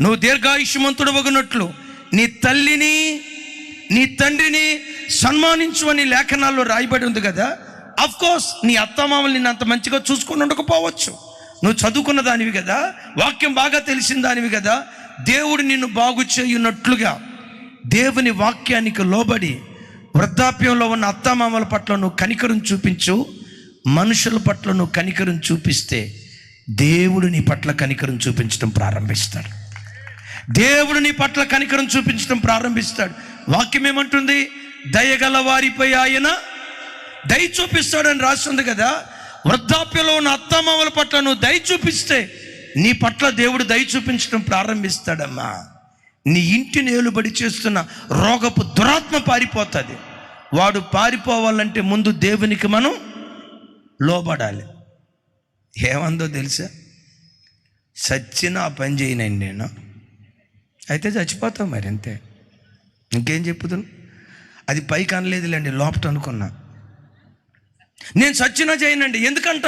నువ్వు దీర్ఘాయుష్మంతుడు వగునట్లు నీ తల్లిని నీ తండ్రిని సన్మానించు లేఖనాల్లో రాయబడి ఉంది కదా? అఫ్ కోర్స్ నీ అత్తమామల్ని నిన్ను అంత మంచిగా చూసుకుని ఉండకపోవచ్చు. నువ్వు చదువుకున్న దానివి కదా? వాక్యం బాగా తెలిసిన దానివి కదా? దేవుడు నిన్ను బాగు చేయున్నట్లుగా దేవుని వాక్యానికి లోబడి వృద్ధాప్యంలో ఉన్న అత్తమామల పట్ల నువ్వు కనికరం చూపించు మనుషుల పట్ల నువ్వు కనికరం చూపిస్తే దేవుడు నీ పట్ల కనికరం చూపించడం ప్రారంభిస్తాడు. దేవుడు నీ పట్ల కనికరం చూపించడం ప్రారంభిస్తాడు. వాక్యం ఏమంటుంది? దయగల వారిపై ఆయన దయ చూపిస్తాడని రాస్తుంది కదా. వృద్ధాప్యంలో ఉన్న అత్తమామల పట్ల నువ్వు దయ చూపిస్తే నీ పట్ల దేవుడు దయ చూపించడం ప్రారంభిస్తాడమ్మా. నీ ఇంటిని ఏలుబడి చేస్తున్న రోగపు దురాత్మ పారిపోతుంది. వాడు పారిపోవాలంటే ముందు దేవునికి మనం లోబడాలి. ఏమందో తెలుసా? సచ్చిన ఆ పని చేయనండి నేను. అయితే చచ్చిపోతాం మరి అంతే. ఇంకేం చెప్పుతాను అది పైకి అనలేదులేండి లోపట అనుకున్నా. నేను సచ్చినా చేయనండి ఎందుకంట?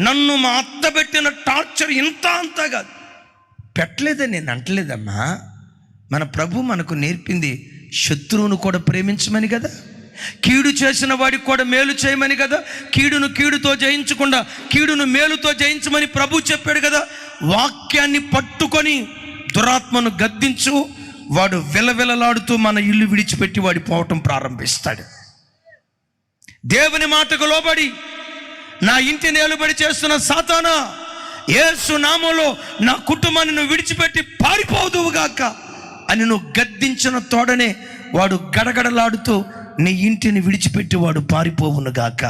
నన్ను మా అత్త పెట్టిన టార్చర్ ఇంత అంతా కాదు. పెట్టలేదని నేను అంటలేదమ్మా. మన ప్రభు మనకు నేర్పింది శత్రువును కూడా ప్రేమించమని కదా? కీడు చేసిన వాడికి కూడా మేలు చేయమని కదా? కీడును కీడుతో జయించకుండా కీడును మేలుతో జయించమని ప్రభు చెప్పాడు కదా? వాక్యాన్ని పట్టుకొని దురాత్మను గద్దించు వాడు విలవిలలాడుతూ మన ఇల్లు విడిచిపెట్టి వాడి పోవటం ప్రారంభిస్తాడు. దేవుని మాటకు లోబడి నా ఇంటి నిలబడి చేస్తున్న సాతానా ఏసు నామంలో నా కుటుంబాన్ని నువ్వు విడిచిపెట్టి పారిపోదువుగాక అని నువ్వు గద్దించిన తోడనే వాడు గడగడలాడుతూ నీ ఇంటిని విడిచిపెట్టేవాడు వాడు పారిపోవునుగాక